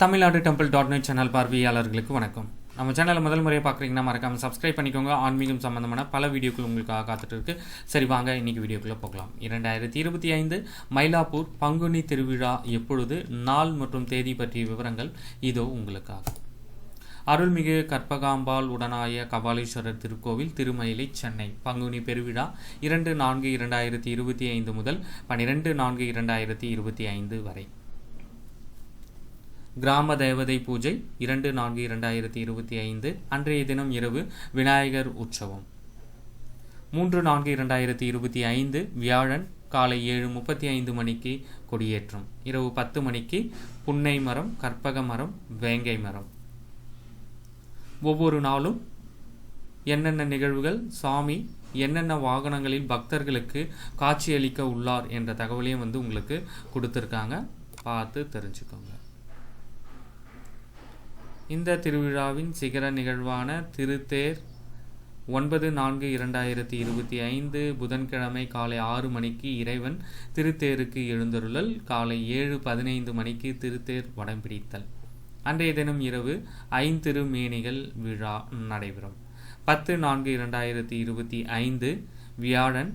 Tamil Nadu temple dot net channel பார்வையாளர்களுக்கு வணக்கம். நம்ம சேனலை முதல் முறையாக பார்க்குறீங்கன்னா மறக்காமல் சப்ஸ்கிரைப் பண்ணிக்கோங்க. ஆன்மீகம் சம்மந்தமான பல வீடியோக்கள் உங்களுக்காக காத்துட்டு இருக்கு. சரி வாங்க இன்றைக்கி வீடியோக்குள்ளே போகலாம். இரண்டாயிரத்தி இருபத்தி ஐந்து மயிலாப்பூர் பங்குனி திருவிழா எப்பொழுது நாள் மற்றும் தேதி பற்றிய விவரங்கள் இதோ உங்களுக்காக. அருள்மிகு கற்பகாம்பாள் உடனாய கபாலீஸ்வரர் திருக்கோவில் திருமயிலை சென்னை பங்குனி பெருவிழா இரண்டு நான்கு இரண்டாயிரத்தி இருபத்தி ஐந்து முதல் பன்னிரெண்டு நான்கு இரண்டாயிரத்தி இருபத்தி ஐந்து வரை. கிராம தேவதை பூஜை இரண்டு நான்கு இரண்டாயிரத்தி இருபத்தி ஐந்து அன்றைய தினம் இரவு விநாயகர் உற்சவம். மூன்று நான்கு இரண்டாயிரத்தி இருபத்தி ஐந்து வியாழன் காலை ஏழு முப்பத்தி ஐந்து மணிக்கு கொடியேற்றம். இரவு பத்து மணிக்கு புன்னை மரம் கற்பக மரம் வேங்கை மரம். ஒவ்வொரு நாளும் என்னென்ன நிகழ்வுகள் சாமி என்னென்ன வாகனங்களில் பக்தர்களுக்கு காட்சியளிக்க உள்ளார் என்ற தகவலையும் வந்து உங்களுக்கு கொடுத்துருக்காங்க. பார்த்து தெரிஞ்சுக்கோங்க. இந்த திருவிழாவின் சிகர நிகழ்வான திருத்தேர் ஒன்பது நான்கு இரண்டாயிரத்தி இருபத்தி ஐந்து புதன்கிழமை காலை ஆறு மணிக்கு இறைவன் திருத்தேருக்கு எழுந்தருளல் காலை ஏழு பதினைந்து மணிக்கு திருத்தேர் வடம் பிடித்தல். அன்றைய தினம் இரவு ஐந்திருமேனிகள் விழா நடைபெறும். பத்து நான்கு இரண்டாயிரத்தி இருபத்தி ஐந்து வியாழன்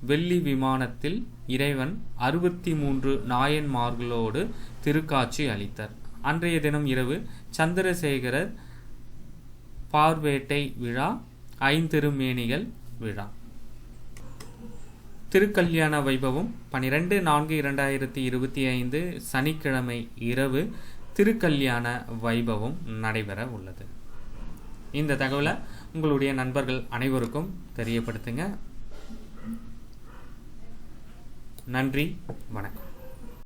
வெள்ளி விமானத்தில் இறைவன் அறுபத்தி மூன்று நாயன்மார்களோடு திருக்காட்சி அளித்தார். அன்றைய தினம் இரவு சந்திரசேகரர் பார்வேட்டை விழா ஐந்திருமேனிகள் விழா. திருக்கல்யாண வைபவம் பனிரெண்டு நான்கு இரண்டாயிரத்தி இருபத்தி ஐந்து சனிக்கிழமை இரவு திருக்கல்யாண வைபவம் நடைபெற உள்ளது. இந்த தகவலை உங்களுடைய நண்பர்கள் அனைவருக்கும் தெரியப்படுத்துங்க. நன்றி வணக்கம்.